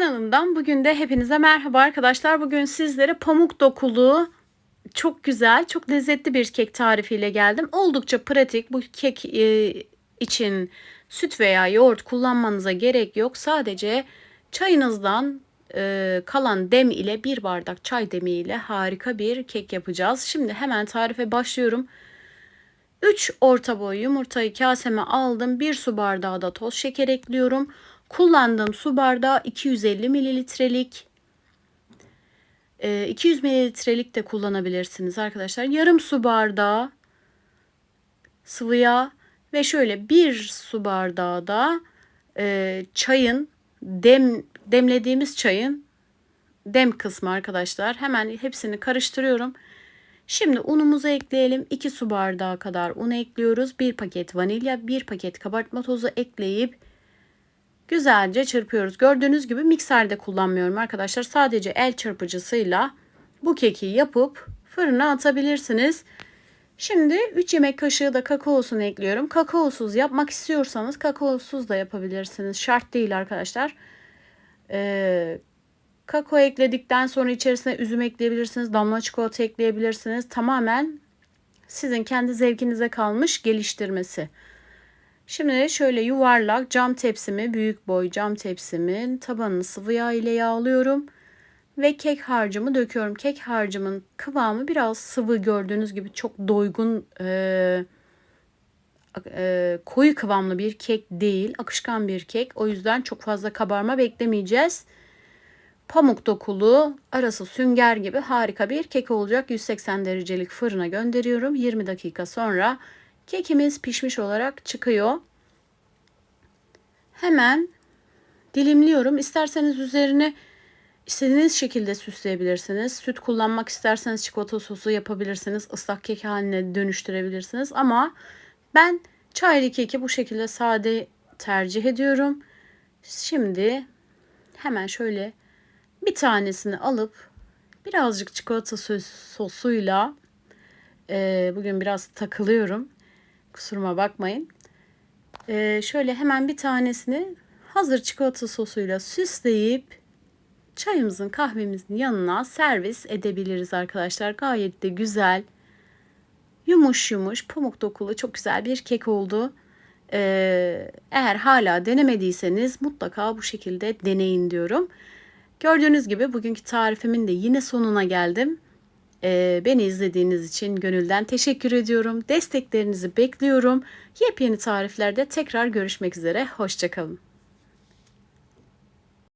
Kanalımdan bugün de hepinize merhaba arkadaşlar. Bugün sizlere pamuk dokulu çok güzel, çok lezzetli bir kek tarifiyle geldim. Oldukça pratik. Bu kek e, için süt veya yoğurt kullanmanıza gerek yok. Sadece çayınızdan e, kalan dem ile bir bardak çay demi ile harika bir kek yapacağız. Şimdi hemen tarife başlıyorum. 3 orta boy yumurtayı kaseme aldım. 1 su bardağı da toz şeker ekliyorum. Kullandığım su bardağı 250 mililitrelik. 200 mililitrelik de kullanabilirsiniz arkadaşlar. Yarım su bardağı sıvı yağ ve şöyle bir su bardağı da e, çayın dem demlediğimiz çayın dem kısmı arkadaşlar. Hemen hepsini karıştırıyorum. Şimdi unumuzu ekleyelim. 2 su bardağı kadar un ekliyoruz. 1 paket vanilya, 1 paket kabartma tozu ekleyip güzelce çırpıyoruz. Gördüğünüz gibi mikserde kullanmıyorum arkadaşlar. Sadece el çırpıcısıyla bu keki yapıp fırına atabilirsiniz. Şimdi 3 yemek kaşığı da kakaosunu ekliyorum. Kakaosuz yapmak istiyorsanız kakaosuz da yapabilirsiniz. Şart değil arkadaşlar. Ee, kakao ekledikten sonra içerisine üzüm ekleyebilirsiniz. Damla çikolata ekleyebilirsiniz. Tamamen sizin kendi zevkinize kalmış geliştirmesi. Şimdi şöyle yuvarlak cam tepsimi, büyük boy cam tepsimin tabanını sıvı yağ ile yağlıyorum. Ve kek harcımı döküyorum. Kek harcımın kıvamı biraz sıvı gördüğünüz gibi çok doygun e, e, koyu kıvamlı bir kek değil. Akışkan bir kek. O yüzden çok fazla kabarma beklemeyeceğiz. Pamuk dokulu, arası sünger gibi harika bir kek olacak. 180 derecelik fırına gönderiyorum. 20 dakika sonra Kekimiz pişmiş olarak çıkıyor. Hemen dilimliyorum. İsterseniz üzerine istediğiniz şekilde süsleyebilirsiniz. Süt kullanmak isterseniz çikolata sosu yapabilirsiniz. Islak kek haline dönüştürebilirsiniz. Ama ben çaylı keki bu şekilde sade tercih ediyorum. Şimdi hemen şöyle bir tanesini alıp birazcık çikolata sosuyla e, bugün biraz takılıyorum. Kusuruma bakmayın. Ee, şöyle hemen bir tanesini hazır çikolata sosuyla süsleyip çayımızın kahvemizin yanına servis edebiliriz arkadaşlar. Gayet de güzel. Yumuş yumuş pamuk dokulu çok güzel bir kek oldu. Ee, eğer hala denemediyseniz mutlaka bu şekilde deneyin diyorum. Gördüğünüz gibi bugünkü tarifimin de yine sonuna geldim. Ee, beni izlediğiniz için gönülden teşekkür ediyorum. Desteklerinizi bekliyorum. Yepyeni tariflerde tekrar görüşmek üzere. Hoşçakalın.